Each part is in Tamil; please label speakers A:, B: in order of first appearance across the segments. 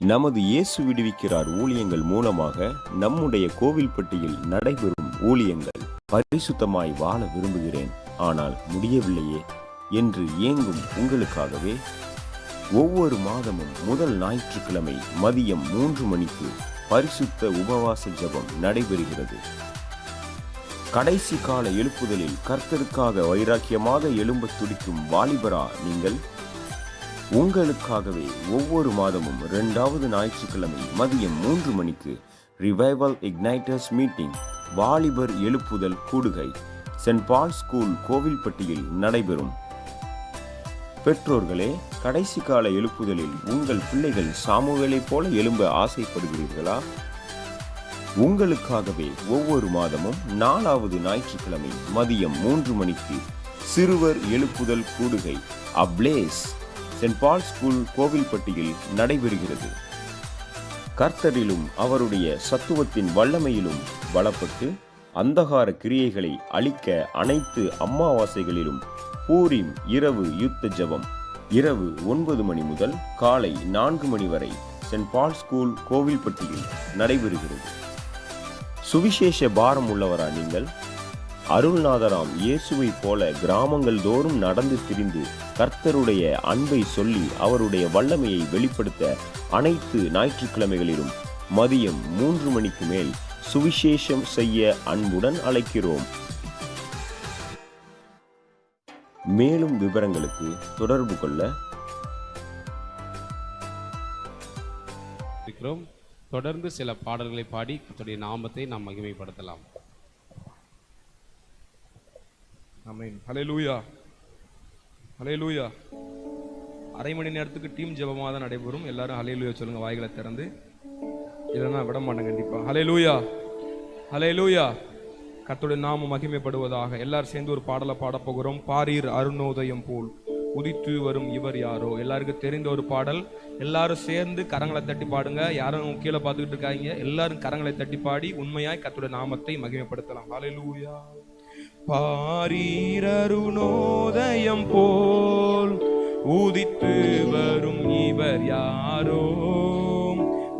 A: நமது இயேசு விடுவிக்கிறார் ஊழியங்கள் மூலமாக நம்முடைய கோவில்பட்டியில் நடைபெறும் ஊழியங்கள் பரிசுத்தமாய் வாழ விரும்புகிறேன். ஆனால் முடியவில்லையே என்று ஏங்கும் உங்களுக்காகவே ஒவ்வொரு மாதமும் முதல் ஞாயிற்றுக்கிழமை மதியம் மூன்று மணிக்கு பரிசுத்த உபவாச ஜெபம் நடைபெறுகிறது. கடைசி கால எழுப்புதலில் கர்த்தருக்காக வைராக்கியமாக எழும்பத் துடிக்கும் வாலிபரா நீங்கள் உங்களுக்காகவே ஒவ்வொரு மாதமும் இரண்டாவது ஞாயிற்றுக்கிழமை மதியம் மூன்று மணிக்கு ரிவைவல் இக்னைட்டர்ஸ் மீட்டிங் வாலிபர் எழுப்புதல் கூடுகை சென்ட் பால் ஸ்கூல் கோவில்பட்டியில் நடைபெறும். பெற்றோர்களே கடைசி கால எழுப்புதலில் உங்கள் பிள்ளைகள் சாமுவேலைப் போல எழும்ப ஆசைப்படுகிறீர்களா? உங்களுக்காகவே ஒவ்வொரு மாதமும் நாலாவது ஞாயிற்றுக்கிழமை மதியம் மூன்று மணிக்கு சிறுவர் எழுப்புதல் கூடுகை அப்ளேஸ். சென்ட் பால் ஸ்கூல் கோவில்பட்டியில் நடைபெறுகிறது. கர்த்தரிலும் அவருடைய சத்துவத்தின் வல்லமையிலும் பலப்பட்டு அந்தகார கிரியைகளை அழிக்க அனைத்து அம்மாவாசைகளிலும் பூரிம் இரவு யுத்த ஜபம். இரவு ஒன்பது மணி முதல் காலை நான்கு மணி வரை சென்ட் பால் ஸ்கூல் கோவில்பட்டியில் நடைபெறுகிறது. சுவிசேஷ பாரம் உள்ளவரா நீங்கள்? அருள்நாதராம் இயேசுவைப் போல கிராமங்கள் தோறும் நடந்து திரிந்து கர்த்தருடைய அன்பை சொல்லி அவருடைய வல்லமையை வெளிப்படுத்த அனைத்து ஞாயிற்றுக்கிழமைகளிலும் மதியம் மூன்று மணிக்கு மேல் சுவிசேஷம் செய்ய அன்புடன் அழைக்கிறோம். மேலும் விவரங்களுக்கு தொடர்பு கொள்ள
B: தொடர்ந்து சில பாடல்களை பாடி கர்த்தருடைய நாமத்தை நாம் மகிமைப்படுத்தலாம்.
C: அமெயின் ஹலை லூயா ஹலே லூயா அரை மணி நேரத்துக்கு டீம் ஜபமாக தான் நடைபெறும். எல்லாரும் லூயா சொல்லுங்க வாய்களை திறந்து. இல்லைன்னா விட மாட்டேன் கண்டிப்பாக ஹலை லூயா ஹலே லூயா கத்துடைய நாம மகிமைப்படுவதாக. எல்லாரும் சேர்ந்து ஒரு பாடலை பாடப்போகிறோம் பாரீர் அருணோதயம் போல். உதித்து வரும் இவர் யாரோ? எல்லாருக்கும் தெரிந்த ஒரு பாடல். எல்லாரும் சேர்ந்து கரங்களை தட்டி பாடுங்க. யாரும் கீழே பார்த்துக்கிட்டு இருக்காங்க எல்லாரும் கரங்களை தட்டி பாடி உண்மையாய் கத்துடைய நாமத்தை மகிமைப்படுத்தலாம். ஹalleluya பாரீரருணோதயம் போல் உதித்து வரும் இவர் யாரோ?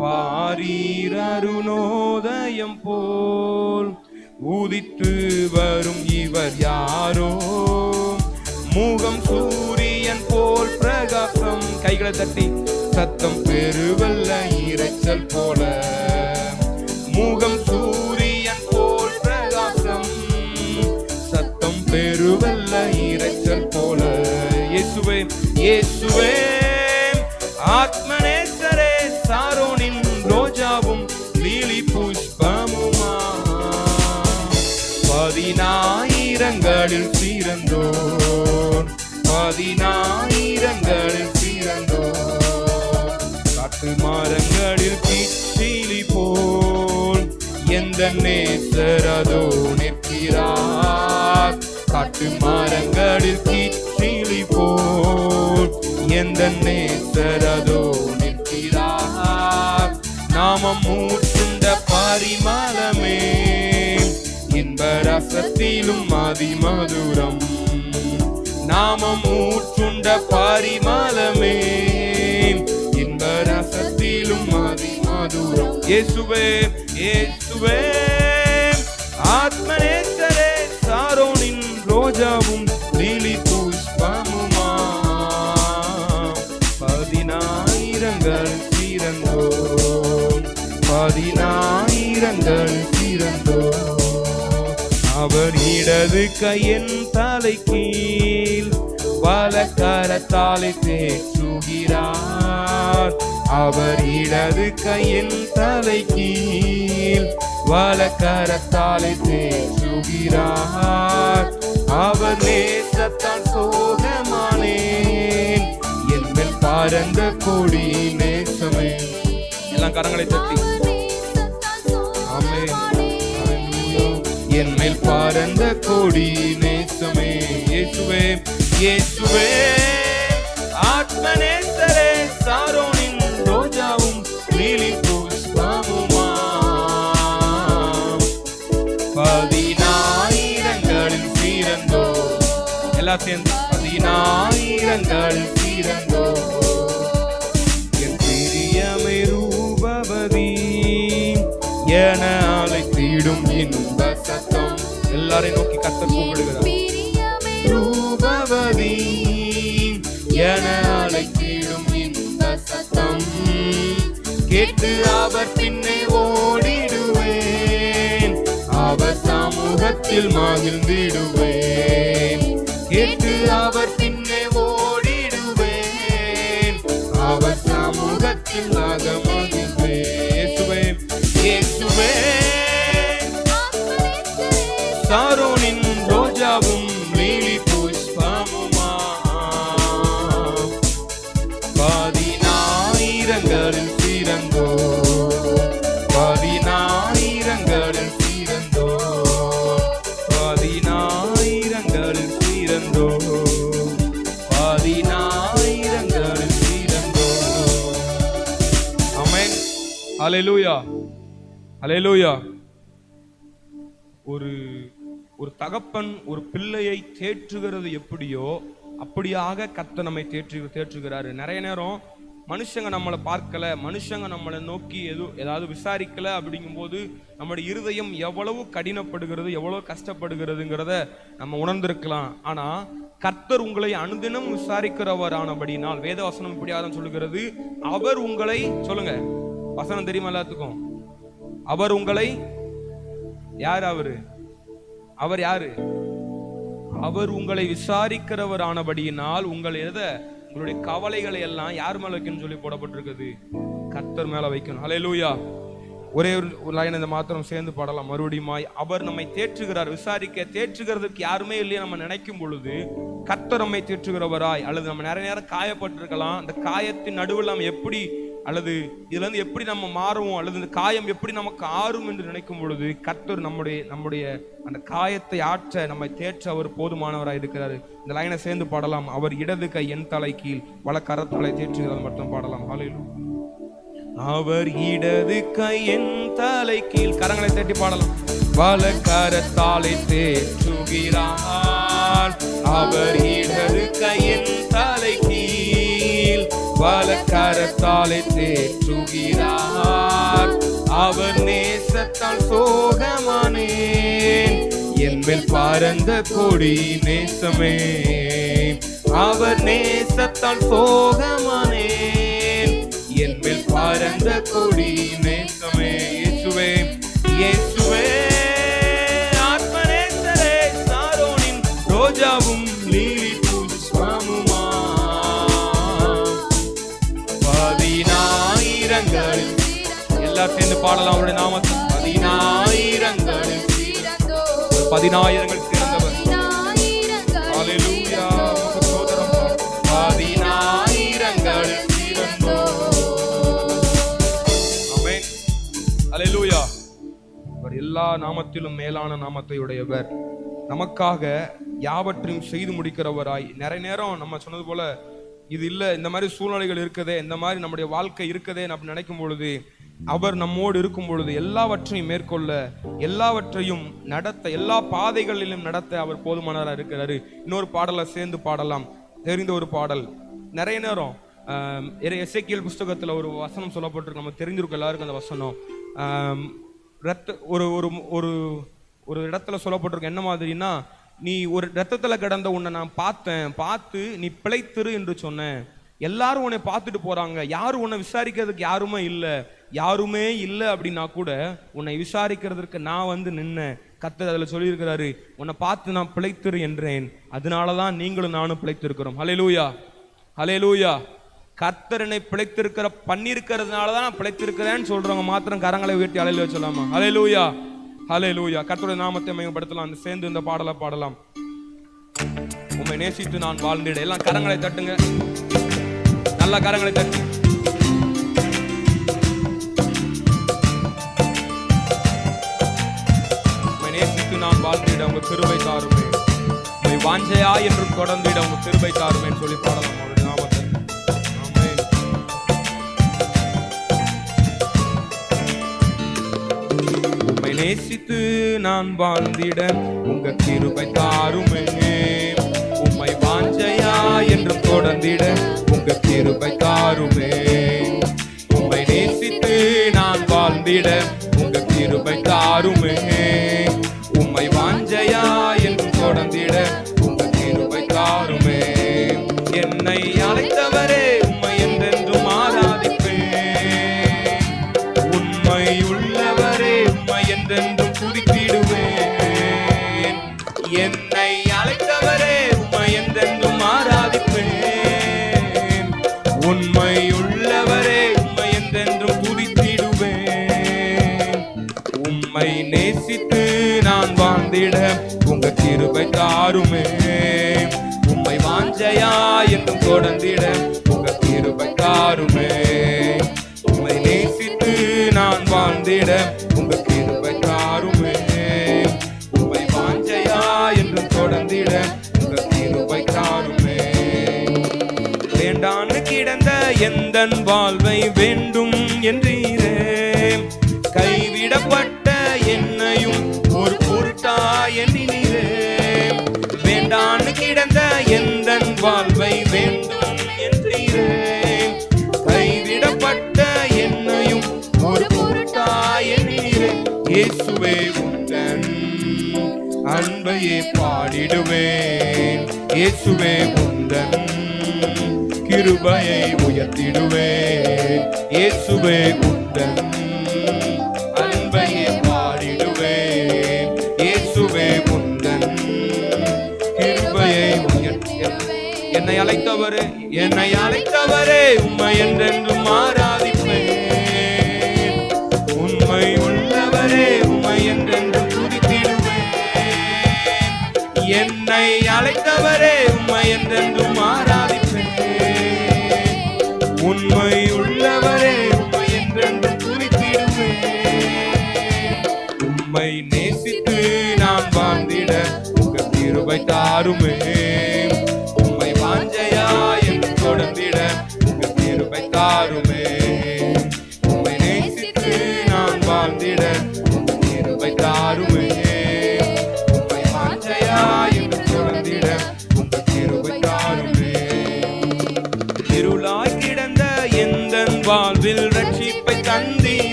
C: பாரீரருணோதயம் போல் உதித்து வரும் இவர் யாரோ? முகம் சூரியன் போல் பிரகாசம் கைகளை தட்டி சத்தம் பெருவல்ல இறைச்சல் போல. முகம் இயேசுவே இயேசுவே. ஆத்மநேசரே சாரோனின் ரோஜாவும் லீலி புஷ்பமுமா. பதினாயிரங்களில் சீரந்தோர் பதினாயிரங்களில் சீரந்தோர் காட்டு மரங்களில் கிச்சிலி போல் எந்த நேசரதோ நிற்கிறார். காட்டு மரங்களில் கிச்சிலி எந்த நேசர் நிற்கிறார். நாமம் மூச்சுண்ட பாரிமாலமே இன்பரசத்திலும் ரசத்திலும் அதிமதுரம் நாமம் மூச்சுண்ட பாரிமாலமே இன்பரசத்திலும் ரசத்திலும் அதிமதுரம் இயேசுவே இயேசுவே ஆத்மநேசரே சாரோனின் ரோஜாவும் பதினாயிரங்கள் பிறந்தோ அவர் இடது கையின் தலை கீழ் பலக்காரத்தாலை தேற்றுகிறார். அவர் இடது கையின் தலை கீழ் வலக்கரத்தாலை தேற்றுகிறார். அவர் நேசத்தால் சோகமானேன் என் மேல் பறந்த கொடி நேசமே. எல்லாம் கரங்களை தட்டி. என் மேல் பரந்த கொடி நேசமே. இயேசுவே இயேசுவே. ஆத்ம நேசரே சாரோனின் ரோஜாவும் லீலி புஷ்பமுமா பதினாயிரங்களில் சீரந்தோ எல்லாம் சேர்ந்து பதினாயிரங்களில் சீரந்தோ எல்லாரையும் நோக்கி கத்தர் கூப்பிடுகிறார். ரூபவதி என அழைத்திடும் இன்ப சத்தம். கேட்டு அவர் பின்னே ஓடிடுவேன். அவர் சமூகத்தில் மகிழ்ந்திடுவேன். கேட்டு அவர் அலையலூயா ஒரு ஒரு தகப்பன் ஒரு பிள்ளையை தேற்றுகிறது எப்படியோ அப்படியாக கத்த நம்மை தேற்று தேற்றுகிறாரு. நிறைய நேரம் மனுஷங்க நம்மளை பார்க்கல மனுஷங்க நம்மளை நோக்கி எது ஏதாவது விசாரிக்கல அப்படிங்கும்போது நம்முடைய இருதயம் எவ்வளவு கடினப்படுகிறது எவ்வளவு கஷ்டப்படுகிறதுங்கிறத நம்ம உணர்ந்திருக்கலாம். ஆனா கர்த்தர் உங்களை அனுதினம் விசாரிக்கிறவரானபடினால் வேதவசனம் இப்படியாதான் சொல்லுகிறது. அவர் உங்களை சொல்லுங்க வசனம் தெரியுமா எல்லாத்துக்கும்? அவர் உங்களை யார் அவரு? அவர் யாரு? அவர் உங்களை விசாரிக்கிறவர் ஆனபடியினால் உங்கள் எதை உங்களுடைய கவலைகளை எல்லாம் யார் மேல வைக்கணும்னு சொல்லி போடப்பட்டிருக்குது? கர்த்தர் மேல வைக்கணும். ஹalleluya ஒரே ஒரு ஒரு லைன் இந்த மாத்திரம் சேர்ந்து பாடலாம். மறுபடியுமாய் அவர் நம்மை தேற்றுகிறார். விசாரிக்க தேற்றுகிறதுக்கு யாருமே இல்லையே நம்ம நினைக்கும் பொழுது கத்தர் நம்மை தேற்றுகிறவராய் அல்லது நம்ம நிறைய நேரம் காயப்பட்டிருக்கலாம். அந்த காயத்தின் நடுவில் நம்ம எப்படி அல்லது இதுலேருந்து எப்படி நம்ம மாறுவோம்? அல்லது இந்த காயம் எப்படி நமக்கு ஆறும் என்று நினைக்கும் பொழுது கர்த்தர் நம்முடைய நம்முடைய அந்த காயத்தை ஆற்ற நம்மை தேற்ற அவர் போதுமானவராக இருக்கிறார். இந்த லைனை சேர்ந்து பாடலாம். அவர் இடது கை என் தலை கீழ் வல கரத்தலை தேற்றுகிறது மட்டும் பாடலாம். ஹalleluya அவர் இடது கை என் தலை கீழ் கரங்களை தட்டி பாடலாம். வல கரத்தாலை தேற்றுகிறார் அவர் இடது கையின் வலக்கரத்தாலே தேற்றுகிறார். அவர் நேசத்தால் சோகமானேன். என் மேல் பறந்த கொடி நேசமே. அவர் நேசத்தால் சோகமானேன். என் மேல் பறந்த கொடி நேசமே. இயேசுவே இயேசு எல்லாரும் சேர்ந்து பாடலாம் அவருடைய நாமத்தை. பதினாயிரங்கள். பதினாயிரங்கள் சிறந்தவர். ஹalleluya. உமக்கு அவர் எல்லா நாமத்திலும் மேலான நாமத்தை உடையவர். நமக்காக யாவற்றையும் செய்து முடிக்கிறவராய். நிறைய நேரம் நம்ம சொன்னது போல இது இல்லை இந்த மாதிரி சூழ்நிலைகள் இருக்குதே இந்த மாதிரி நம்முடைய வாழ்க்கை இருக்குதே அப்படி நினைக்கும் பொழுது அவர் நம்மோடு இருக்கும் பொழுது எல்லாவற்றையும் மேற்கொள்ள எல்லாவற்றையும் நடத்த எல்லா பாதைகளிலும் நடத்த அவர் போதுமானவராக இருக்கிறாரு. இன்னொரு பாடலை சேர்ந்து பாடலாம். தெரிந்த ஒரு பாடல். நிறைய நேரம் இசைக்கியல் புஸ்தகத்தில் ஒரு வசனம் சொல்லப்பட்டிருக்கு. நம்ம தெரிஞ்சிருக்கும் எல்லாருக்கும் அந்த வசனம். ரத்த ஒரு ஒரு ஒரு ஒரு இடத்துல சொல்லப்பட்டிருக்கு. என்ன மாதிரின்னா நீ ஒரு ரத்தத்தில் கிடந்த உன்னை நான் பார்த்தேன். பார்த்து நீ பிழைத்திரு என்று சொன்னேன். எல்லாரும் உன்னை பார்த்துட்டு போறாங்க. யாரும் உன்னை விசாரிக்கிறதுக்கு யாருமே இல்லை. யாருமே இல்லை அப்படின்னா கூட உன்னை விசாரிக்கிறதுக்கு நான் வந்து நின்னேன். கத்தர் அதில் சொல்லியிருக்கிறாரு உன்னை பார்த்து நான் பிழைத்திரு என்றேன். அதனால தான் நீங்களும் நானும் பிழைத்திருக்கிறோம். ஹalleluya ஹalleluya கர்த்தரனை பிழைத்திருக்கிற பண்ணியிருக்கிறதுனால தான் நான் பிழைத்திருக்கிறேன்னு சொல்றவங்க மாத்திரம் கரங்களை உயர்த்தி அலையில சொல்லாமா ஹலே லூயா கர்த்தருடைய நாமத்தை மேம்படுத்தலாம் சேர்ந்து இந்த பாடலை பாடலாம். உண்மை நேசித்து நான் வாழ்ந்திட எல்லாம் கரங்களை தட்டுங்க. நல்ல கரங்களை தட்டு. உம்மை நேசித்து நான் வாழ்ந்திட உங்க திருவை தாருமே. உம்மை வாஞ்சையா என்றும் தொடர்ந்திட உங்க திருவை தாருமேன்னு சொல்லி பாடலாம். நேசித்து நான் வாழ்ந்திட உங்க கிருபை தாருமே. உம்மை வாஞ்சையா என்றும் தொடர்ந்திட உங்க கிருபை தாருமே. உம்மை நேசித்து நான் வாழ்ந்திட நான் உங்க கிருபை தாருமே உம்மை வாஞ்சையா என்றும் தொடர்ந்திட உங்க கிருபை தாருமே உம்மை நேசித்து நான் வாழ்ந்திட உங்க கிருபை தாருமே உம்மை வாஞ்சையா என்றும் தொடர்ந்திட உங்க கிருபை தாருமே வேண்டான்னு கிடந்த எந்த வாழ்வை வேண்டும் என்றீரே. கைவிடப்பட்ட கிருபையே பாடிடுவேன். இயேசுவே உந்தன் கிருபையை உயர்த்திடுவேன். இயேசுவே உந்தன் அன்பையே பாடிடுவேன். இயேசுவே உந்தன் கிருபையை உயர்த்தி என்னை அழைத்தவரே என்னை அழைத்தவரே உண்மை என்றென்று மாறாதி என்னை அழைத்தவரே உண்மை என்றென்றும் ஆராதிப்பேன். உண்மை உள்ளவரே உண்மை என்றென்றும் துதித்திடுவேன் உண்மை நேசித்து நான் வாழ்ந்திட உங்க கிருபை தாருமே. உண்மை வாஞ்சையா என்று தொடர்ந்திட உங்க கிருபை தாருமே.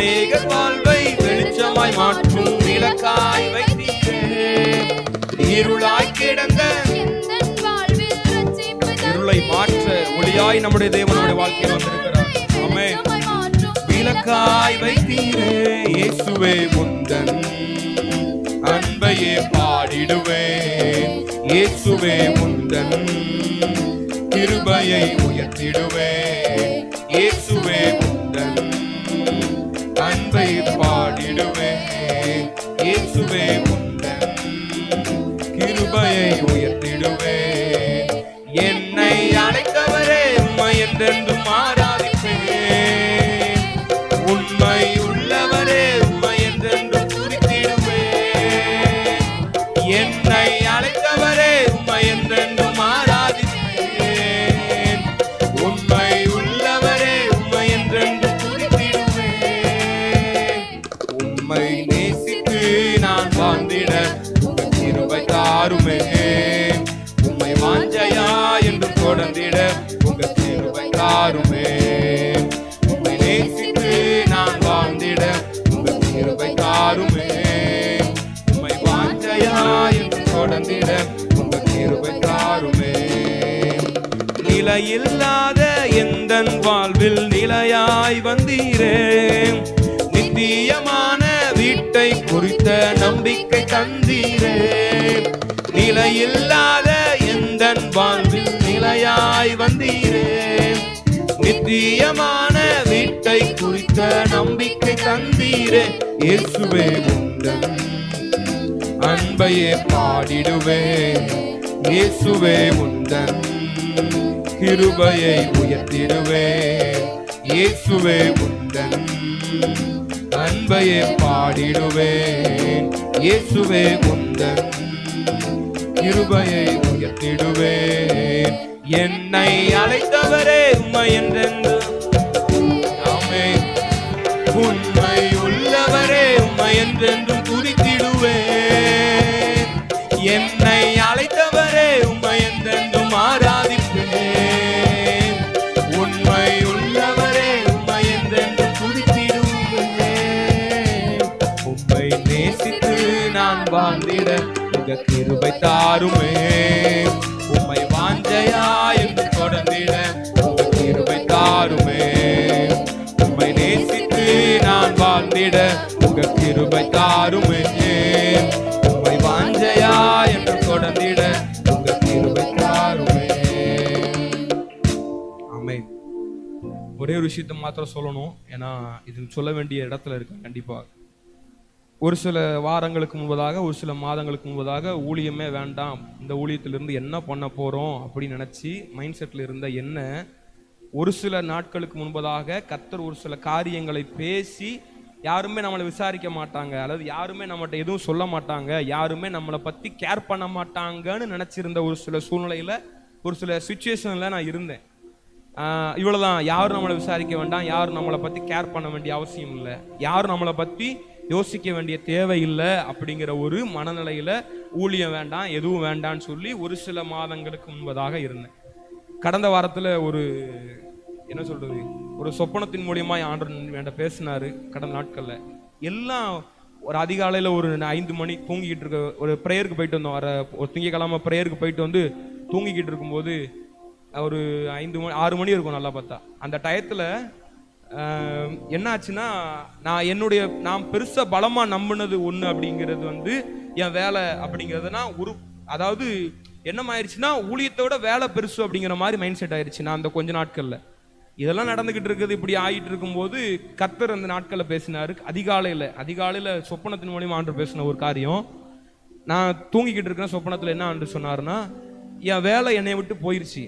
C: அநேக வாழ்வை வெளிச்சமாய் மாற்றும் விளக்காய் வைத்தீரே. இருளாய் கிடந்த இருளை மாற்ற ஒளியாய் நம்முடைய தேவனுடைய வாழ்க்கையில் வந்திருக்கிறார். அமே விளக்காய் வைத்தீரே இயேசுவே முந்தன் அன்பையே பாடிடுவேன் இயேசுவே முந்தன் கிருபையை உயர்த்திடுவேன் இயேசுவே முந்தன் கிருபையை உயர்த்திடுவே. என்னை அழைத்தவரே உண்மை என்றென்றும் ஆராதிப்பேன் உண்மை உள்ளவரே உண்மை என்றென்றும் குறித்திடுவே என்னை அழைத்த இல்லாத எந்தன் வாழ்வில் நிலையாய் வந்தீரே நித்தியமான வீட்டை குறித்த நம்பிக்கை தந்தீரே நிலையில்லாத எந்தன் வாழ்வில் நிலையாய் வந்தீரே நித்தியமான வீட்டை குறித்த நம்பிக்கை தந்தீரே இயேசுவே உண்டன் அன்பையே பாடிடுவேன். இயேசுவே உண்டன் கிருபையை உயர்த்திடுவேன் இயேசுவே உந்தன் அன்பையே பாடிடுவேன். இயேசுவே உந்தன் கிருபையை உயர்த்திடுவேன். என்னை அழைத்தவரே உண்மை என்றென்று ஆமென். உண்மை உள்ளவரே உண்மை என்றென்றும் துதித்திடுவேன் என் நேசித்து நான் வாழ்ந்திட உங்க கிருபை தாருமே. உம்மை வாஞ்சையாயும் தொடர்ந்திட உங்க கிருபை தாருமே. உம்மை நேசித்து நான் வாழ்ந்திட உங்க கிருபை தாருமே. உம்மை வாஞ்சையா என்று தொடர்ந்திட உங்க கிருபை தாருமே. அமை ஒரே ஒரு விஷயத்தை மாத்திரம் சொல்லணும். ஏன்னா இது சொல்ல வேண்டிய இடத்துல இருக்கு? கண்டிப்பாக ஒரு சில வாரங்களுக்கு முன்பதாக ஒரு சில மாதங்களுக்கு முன்பதாக ஊழியமே வேண்டாம். இந்த ஊழியத்திலிருந்து என்ன பண்ண போகிறோம் அப்படின்னு நினச்சி மைண்ட் செட்டில் இருந்த என்ன ஒரு சில நாட்களுக்கு முன்பதாக கத்தர் ஒரு சில காரியங்களை பேசி யாருமே நம்மளை விசாரிக்க மாட்டாங்க. அல்லது யாருமே நம்மகிட்ட எதுவும் சொல்ல மாட்டாங்க. யாருமே நம்மளை பற்றி கேர் பண்ண மாட்டாங்கன்னு நினச்சிருந்த ஒரு சில சூழ்நிலையில் ஒரு சில சுச்சுவேஷனில் நான் இருந்தேன். இவ்வளோதான் யாரும் நம்மளை விசாரிக்க வேண்டாம். யாரும் நம்மளை பற்றி கேர் பண்ண வேண்டிய அவசியம் இல்லை. யாரும் நம்மளை பற்றி யோசிக்க வேண்டிய தேவை இல்லை அப்படிங்கிற ஒரு மனநிலையில் ஊழியம் வேண்டாம் எதுவும் வேண்டாம்னு சொல்லி ஒரு சில மாதங்களுக்கு முன்பதாக இருந்தேன். கடந்த வாரத்தில் ஒரு என்ன சொல்கிறது ஒரு சொப்பனத்தின் மூலியமா ஆண்டர் வேண்ட பேசினார் கடந்த நாட்களில். எல்லாம் ஒரு அதிகாலையில் ஒரு ஐந்து மணி தூங்கிக்கிட்டு இருக்க ஒரு ப்ரேயருக்கு போயிட்டு வந்தோம். வர ஒரு திங்கக்கிழமை ப்ரேயருக்கு போயிட்டு வந்து தூங்கிக்கிட்டு இருக்கும்போது ஒரு ஐந்து மணி ஆறு மணி இருக்கும் நல்லா பார்த்தா. அந்த டயத்தில் என்னாச்சுன்னா நான் என்னுடைய நான் பெருசா பலமா நம்பினது ஒண்ணு அப்படிங்கிறது வந்து என் வேலை அப்படிங்கிறதுனா ஒரு அதாவது என்னமாயிருச்சுன்னா ஊழியத்தை விட வேலை பெருசு அப்படிங்கிற மாதிரி மைண்ட் செட் ஆயிடுச்சு நான் அந்த கொஞ்ச நாட்கள்ல. இதெல்லாம் நடந்துகிட்டு இருக்குது இப்படி ஆகிட்டு இருக்கும்போது கத்தர் அந்த நாட்களில் பேசினாரு. அதிகாலையில் அதிகாலையில் சொப்பனத்தின் மூலியமாக ஆண்டு பேசின ஒரு காரியம். நான் தூங்கிக்கிட்டு இருக்கிறேன் சொப்பனத்தில் என்ன ஆண்டு சொன்னாருன்னா என் வேலை என்னை விட்டு போயிருச்சு.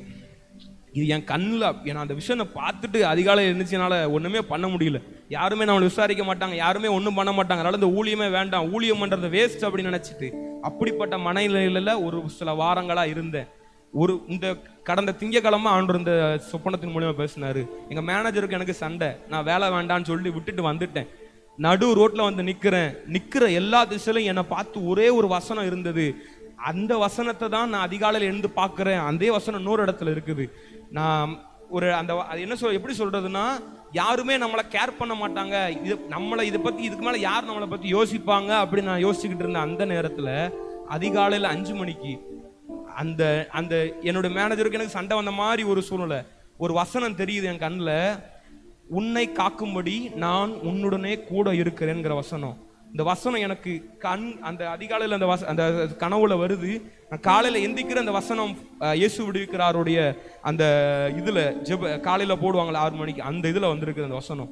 C: இது என் கண்ணில் நான் அந்த விஷயம் பார்த்துட்டு அதிகாலை இருந்துச்சுனால ஒன்றுமே பண்ண முடியல. யாருமே நம்மளை விசாரிக்க மாட்டாங்க யாருமே ஒன்றும் பண்ண மாட்டாங்க. அதனால இந்த ஊழியமே வேண்டாம் ஊழியம் பண்ணுறது வேஸ்ட் அப்படின்னு நினச்சிட்டு அப்படிப்பட்ட மனநிலையில ஒரு சில வாரங்களாக இருந்தேன். ஒரு இந்த கடந்த திங்கக்கிழமை ஆண்டு இந்த சொப்பனத்தின் மூலியமாக பேசினாரு. எங்கள் மேனேஜருக்கு எனக்கு சண்டை நான் வேலை வேண்டாம்னு சொல்லி விட்டுட்டு வந்துட்டேன். நடு ரோட்டில் வந்து நிற்கிறேன் நிற்கிற எல்லா திசையிலும் என்னை பார்த்து ஒரே ஒரு வசனம் இருந்தது. அந்த வசனத்தை தான் நான் அதிகாலையில் எழுந்து பார்க்குறேன். அதே வசனம் இன்னொரு இடத்துல இருக்குது. நான் ஒரு அந்த அது என்ன சொல் எப்படி சொல்றதுன்னா யாருமே நம்மளை கேர் பண்ண மாட்டாங்க. இது நம்மளை இதை பத்தி இதுக்கு மேல யார் நம்மளை பத்தி யோசிப்பாங்க அப்படின்னு நான் யோசிச்சுக்கிட்டு இருந்தேன் அந்த நேரத்துல அதிகாலையில் அஞ்சு மணிக்கு அந்த அந்த என்னோட மேனேஜருக்கு எனக்கு சண்டை வந்த மாதிரி ஒரு சூழ்நிலை. ஒரு வசனம் தெரியுது என் கண்ணில் உன்னை காக்கும்படி நான் உன்னுடனே கூட இருக்கிறேங்கிற வசனம். இந்த வசனம் எனக்கு கண் அந்த அதிகாலையில் அந்த வச அந்த கனவுல வருது. நான் காலையில் எந்திக்கிற அந்த வசனம் இயேசு விடுவிக்கிறாருடைய அந்த இதில் ஜெப காலையில் போடுவாங்களே ஆறு மணிக்கு அந்த இதில் வந்திருக்குது அந்த வசனம்.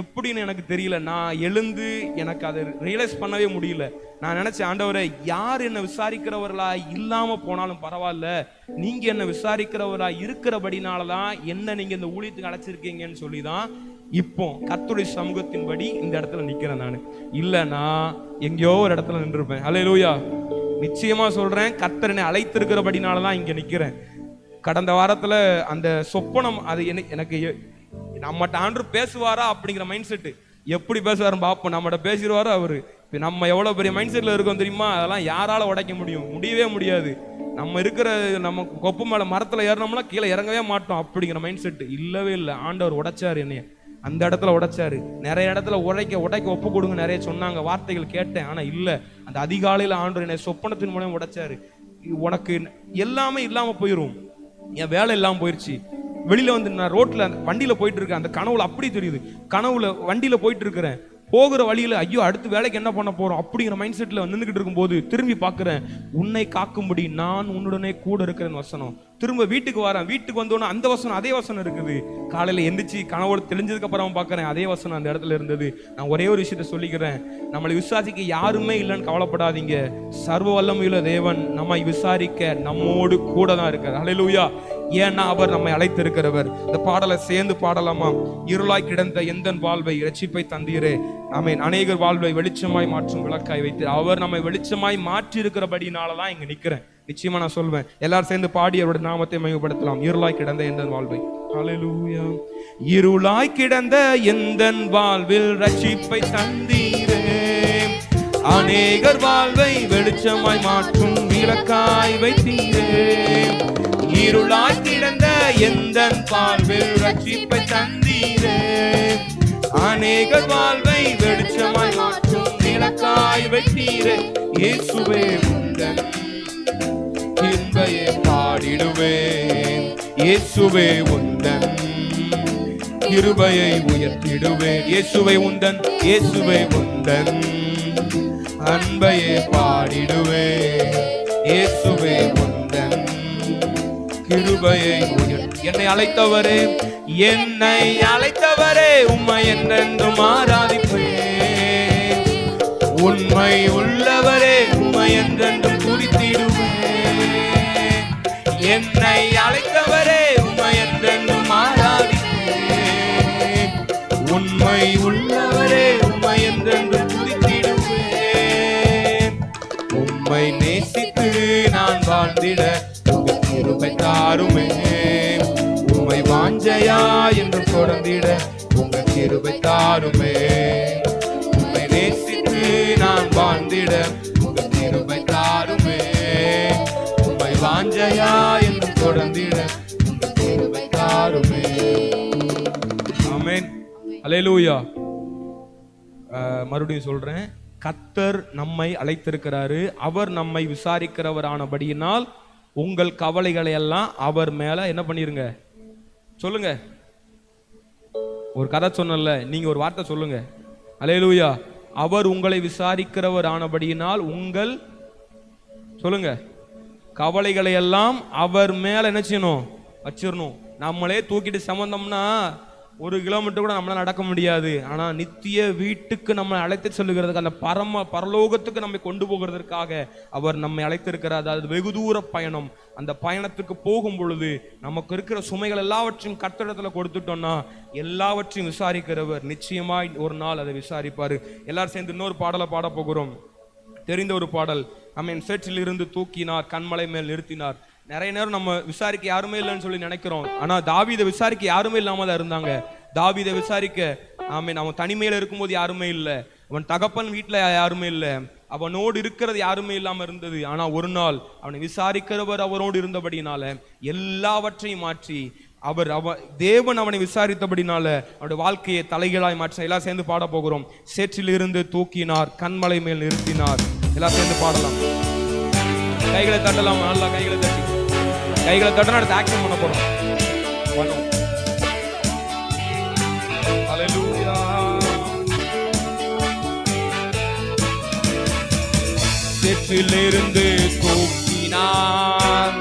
C: எப்படின்னு எனக்கு தெரியல. நான் எழுந்து எனக்கு அதை ரியலைஸ் பண்ணவே முடியல. நான் நினச்சேன் ஆண்டவரை யார் என்னை விசாரிக்கிறவர்களா இல்லாமல் போனாலும் பரவாயில்ல. நீங்கள் என்னை விசாரிக்கிறவரா இருக்கிறபடினால தான் என்ன நீங்கள் இந்த ஊழியத்துக்கு அழைச்சிருக்கீங்கன்னு சொல்லி தான் இப்போ கத்துடைய சமூகத்தின்படி இந்த இடத்துல நிக்கிறேன் நான். இல்லைன்னா எங்கேயோ ஒரு இடத்துல நின்றுருப்பேன். ஹalleluya நிச்சயமா சொல்றேன் கத்தரனை என்னை அழைத்திருக்கிறபடினால தான் இங்க நிக்கிறேன். கடந்த வாரத்துல அந்த சொப்பனம் அது எனக்கு நம்மகிட்ட ஆண்டு பேசுவாரா அப்படிங்கிற மைண்ட் செட்டு எப்படி பேசுவாருன்னு பார்ப்போம். நம்மகிட்ட பேசிடுவாரோ அவரு. இப்போ நம்ம எவ்வளோ பெரிய மைண்ட் செட்டில் இருக்கோம் தெரியுமா? அதெல்லாம் யாரால உடைக்க முடியும்? முடியவே முடியாது. நம்ம இருக்கிற நம்ம கொப்பு மேலே மரத்தில் ஏறினோம்னா கீழே இறங்கவே மாட்டோம் அப்படிங்கிற மைண்ட் செட்டு இல்லவே இல்லை. ஆண்டவர் உடைச்சார் என்னைய. அந்த இடத்துல உடைச்சாரு. நிறைய இடத்துல உடைக்க உடைக்க ஒப்பு கொடுங்க நிறைய சொன்னாங்க வார்த்தைகள் கேட்டேன். ஆனா இல்ல. அந்த அதிகாலையில ஆண்டு என்னை சொப்பனத்தின் மூலம் உடைச்சாரு. உனக்கு எல்லாமே இல்லாம போயிரும். என் வேலை இல்லாம போயிருச்சு. வெளியில வந்து நான் ரோட்ல அந்த வண்டியில போயிட்டு இருக்கேன். அந்த கனவுல அப்படி தெரியுது. கனவுல வண்டியில போயிட்டு இருக்கிறேன். போகிற வழியில் ஐயோ அடுத்து வேலைக்கு என்ன பண்ண போகிறோம் அப்படிங்கிற மைண்ட் செட்டில் நின்றுக்கிட்டு இருக்கும்போது திரும்பி பார்க்குறேன் உன்னை காக்கும்படி நான் உன்னுடனே கூட இருக்கிறேன் வசனம். திரும்ப வீட்டுக்கு வரேன். வீட்டுக்கு வந்தோன்னே அந்த வசனம் அதே வசனம் இருக்குது. காலையில் எந்திரிச்சு கனவோடு தெளிஞ்சதுக்கப்புறம் பார்க்குறேன் அதே வசனம் அந்த இடத்துல இருந்தது. நான் ஒரே ஒரு விஷயத்த சொல்லிக்கிறேன். நம்மளை விசாரிக்க யாருமே இல்லைன்னு கவலைப்படாதீங்க. சர்வ வல்லமையுள்ள தேவன் நம்மை விசாரிக்க நம்மோடு கூட தான் இருக்கார். அலையிலூயா ஏன்னா அவர் நம்மை அழைத்திருக்கிறவர். இந்த பாடலை சேர்ந்து பாடலாமா? இருளாய் கிடந்த எந்தன் வாழ்வை இரட்சிப்பை தந்தீரே. நம்மை அநேகர் வாழ்வை வெளிச்சமாய் மாற்றும் விளக்காய் வைத்து அவர் நம்மை வெளிச்சமாய் மாற்றி இருக்கிறபடினால தான் இங்க நிக்கிறேன் நிச்சயமா நான் சொல்வேன். எல்லாரும் சேர்ந்து பாடி அவருடைய நாமத்தை மையப்படுத்தலாம் இருளாய் கிடந்த எந்தன் வாழ்வை? ஹalleluya. இருளாய் கிடந்த எந்த வாழ்வில் ரட்சிப்பை தந்தீரே. அநேகர் வாழ்வை வெளிச்சமாய் மாற்றும் விளக்காய் வைத்தீரே. இருளாய் கிடந்த எந்த வாழ்வில் ரட்சிப்பை தந்தீரே. அநேக வாழ்வை வெளிச்சமாய் மாற்றும் விளக்காய் வெட்டீரே. இயேசுவே உந்தன் இன்பையே பாடிடுவேன். இயேசுவே உந்தன் கிருபையை உயர்த்திடுவேன். இயேசுவை உந்தன் இயேசுவை உந்தன் அன்பையே பாடிடுவேன். இயேசுவே உந்தன் கிருபையை என்னை அழைத்தவரே என்னை அழைத்தவரே உம்மை என்றென்றும் ஆராதிப்பேன். உண்மை உள்ளவரே உண்மை என்றென்றும் துதித்திடுவேன். என்னை அழைத்தவரே உண்மை என்றென்றும் ஆராதிப்பேன். உண்மை உள்ளவரே உண்மை என்றென்றும் துதித்திடுவேன். உம்மை நேசித்து நான் வாழ்ந்திட தாருமே. உம்மை வாஞ்சையா என்று தொடர்ந்திட உங்க கிருபை தாருமே. உம்மை நேசித்து நான் வாழ்ந்திட உங்க கிருபை தாருமே. உம்மை வாஞ்சையா என்று தொடர்ந்திட உங்க கிருபை தாருமே. ஆமேன். அலையலூயா மறுபடியும் சொல்றேன். கத்தர் நம்மை அழைத்திருக்கிறாரு. அவர் நம்மை விசாரிக்கிறவரானபடியினால் உங்கள் கவலைகளை எல்லாம் அவர் மேல என்ன பண்ணிருங்க? சொல்லுங்க. ஒரு கதை சொன்னல நீங்க ஒரு வார்த்தை சொல்லுங்க. அலையலூயா அவர் உங்களை விசாரிக்கிறவர் ஆனபடியினால் உங்கள் சொல்லுங்க. கவலைகளை எல்லாம் அவர் மேல என்ன செய்யணும்? வச்சிடணும் நம்மளே தூக்கிட்டு சம்மந்தம்னா ஒரு கிலோமீட்டர் கூட நம்மளால் நடக்க முடியாது. ஆனால் நித்திய வீட்டுக்கு நம்மை அழைத்து செல்லுகிறதுக்கு அந்த பரம பரலோகத்துக்கு நம்மை கொண்டு போகிறதற்காக அவர் நம்மை அழைத்திருக்கிறார். அதாவது வெகு தூர பயணம். அந்த பயணத்துக்கு போகும் பொழுது நமக்கு இருக்கிற சுமைகள் எல்லாவற்றையும் கத்தடத்தில் கொடுத்துட்டோம்னா எல்லாவற்றையும் விசாரிக்கிறவர் நிச்சயமாய் ஒரு நாள் அதை விசாரிப்பார். எல்லாரும் சேர்ந்து இன்னொரு பாடலை பாட போகிறோம். தெரிந்த ஒரு பாடல். அமீன் சேற்றில் இருந்து தூக்கினார் கண்மலை மேல் நிறுத்தினார். நிறைய நேரம் நம்ம விசாரிக்க யாருமே இல்லைன்னு சொல்லி நினைக்கிறோம். ஆனா தாவீதை விசாரிக்க யாருமே இல்லாம தான் இருந்தாங்க. தாவீதை விசாரிக்க ஆமே அவன் தனிமையில இருக்கும்போது யாருமே இல்லை. அவன் தகப்பன் வீட்டுல யாருமே இல்லை. அவனோடு இருக்கிறது யாருமே இல்லாம இருந்தது. ஆனா ஒரு நாள் அவனை விசாரிக்கிறவர் அவரோடு இருந்தபடினால எல்லாவற்றையும் மாற்றி அவர் அவ தேவன் அவனை விசாரித்தபடினால அவனுடைய வாழ்க்கையை தலைகளாய் மாற்ற எல்லாம் சேர்ந்து பாட போகிறோம். சேற்றில் இருந்து தூக்கினார் கண்மலை மேல் நிறுத்தினார். எல்லாம் சேர்ந்து பாடலாம். கைகளை தட்டலாம் நல்லா கைகளை தட்டி. கைகளை தட்டினா அடுத்து ஆக்ஷன் பண்ண போறோம். பண்ணுவோம். Hallelujah. சேற்றிலிருந்து தூக்கினார்.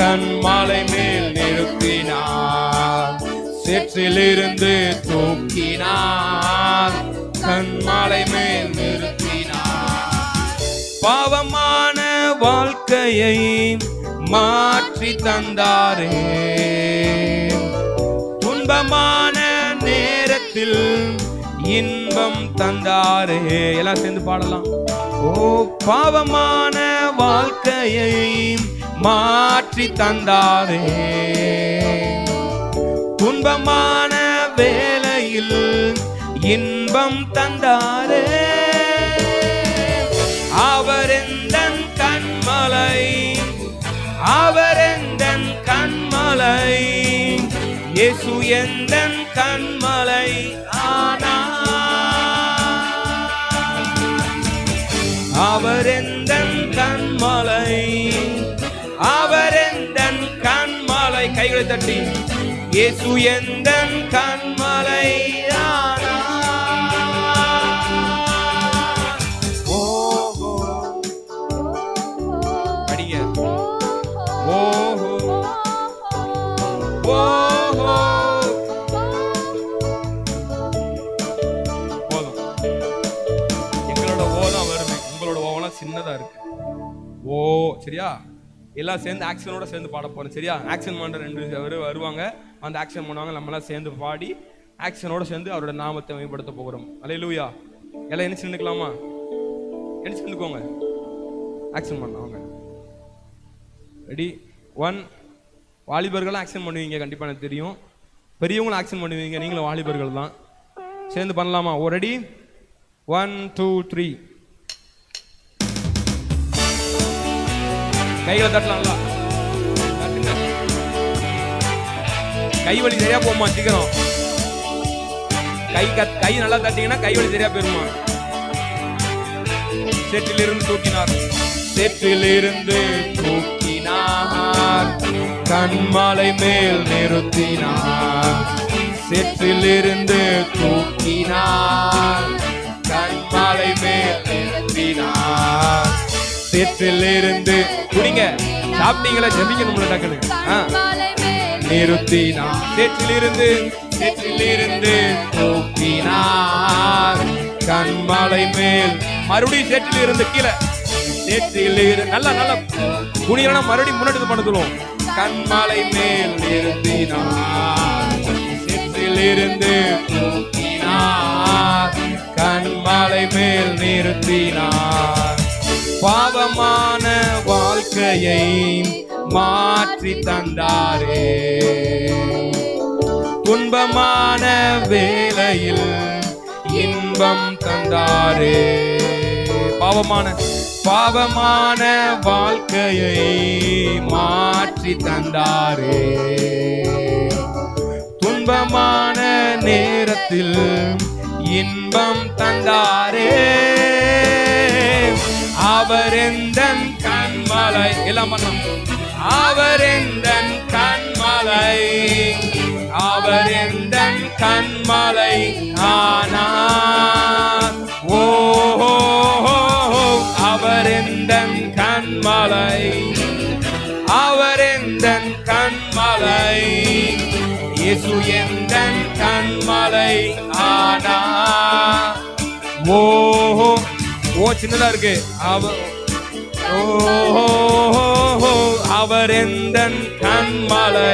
C: கண்மாலை மேல் நிறுத்தினார். சேற்றிலிருந்து தூக்கினார். கண்மாலை மேல் நிறுத்தினார். பாவமான வாழ்க்கையை மாற்றி தந்தாரே. துன்பமான நேரத்தில் இன்பம் தந்தாரே. எல்லாம் சேர்ந்து பாடலாம். ஓ பாவமான வாழ்க்கையை மாற்றி தந்தாரே. துன்பமான வேலையில் இன்பம் தந்தாரே. சுயந்தன் கண்மலை ஆனா அவரெந்தன் கண்மலை அவர் அவரெந்தன் கண்மலை. கைகளை தட்டி இயேசு எந்தன் கண்மலை எல்லாம் சேர்ந்து ஆக்ஷனோட சேர்ந்து பாட போகிறோம் சரியா? ஆக்ஷன் பண்ணுற ரெண்டு பேர் வருவாங்க. அந்த ஆக்ஷன் பண்ணுவாங்க. நம்மளாம் சேர்ந்து பாடி ஆக்ஷனோட சேர்ந்து அவரோட நாமத்தை மேம்படுத்த போகிறோம். அலே லூயா எல்லாம் என்ன நின்றுக்கலாமா என்ன நின்றுக்கோங்க ஆக்ஷன் பண்ணுவாங்க. ரெடி ஒன் வாலிபர்களும் ஆக்ஷன் பண்ணுவீங்க. கண்டிப்பாக எனக்கு தெரியும். பெரியவங்களும் ஆக்ஷன் பண்ணுவீங்க. நீங்களும் வாலிபர்கள் தான். சேர்ந்து பண்ணலாமா? Oh ready one two three கைகளை தட்டலாம்ல. கை வலி சரியா போமா சீக்கிரம்? கை கை நல்லா தட்டிங்கன்னா கை வலி சரியா போயிருமா? சேற்றிலிருந்து தூக்கினார். சேற்றிலிருந்து தூக்கினார். கண்மாலை மேல் நிறுத்தினார். சேற்றிலிருந்து தூக்கினார். கண்மாலை மேல் நிறுத்தினார். சேற்றிலிருந்து. குடிங்க. சாப்பிட்டீங்களா? ஜெபிக்கணும்ல டக்குனு ஆ. நிறுத்தினார். சேற்றிலிருந்து. சேற்றிலிருந்து தூக்கினார் கண்மலை மேல். மறுபடியும் சேற்றிலிருந்து கீழே. சேற்றிலிருந்து நல்லா நல்லா. குனியலனா மறுபடியும் முன்னாடி பண்ண சொல்லுவோம். கண்மலை மேல் நிறுத்தினார். சேற்றிலிருந்து தூக்கினார் கண்மலை மேல் நிறுத்தினார். பாவமான வாழ்க்கையை மாற்றி தந்தாரே. துன்பமான வேலையில் இன்பம் தந்தாரே. பாவமான பாவமான வாழ்க்கையை மாற்றி தந்தாரே. துன்பமான நேரத்தில் இன்பம் தந்தாரே. அவர் எந்த கண்மலை. எல்லாம் பண்ணலாம். அவர் எந்த கண்மலை அவர் எந்த கண்மலை ஆனார் ஓ அவர் எந்த கண்மலை. அவர் எந்த கண்மலை. இயேசு எந்த கண்மலை ஆனா ஓ ஓ சின்னதா இருக்கு. அவர் ஓ அவர் எந்தன் கண்மலை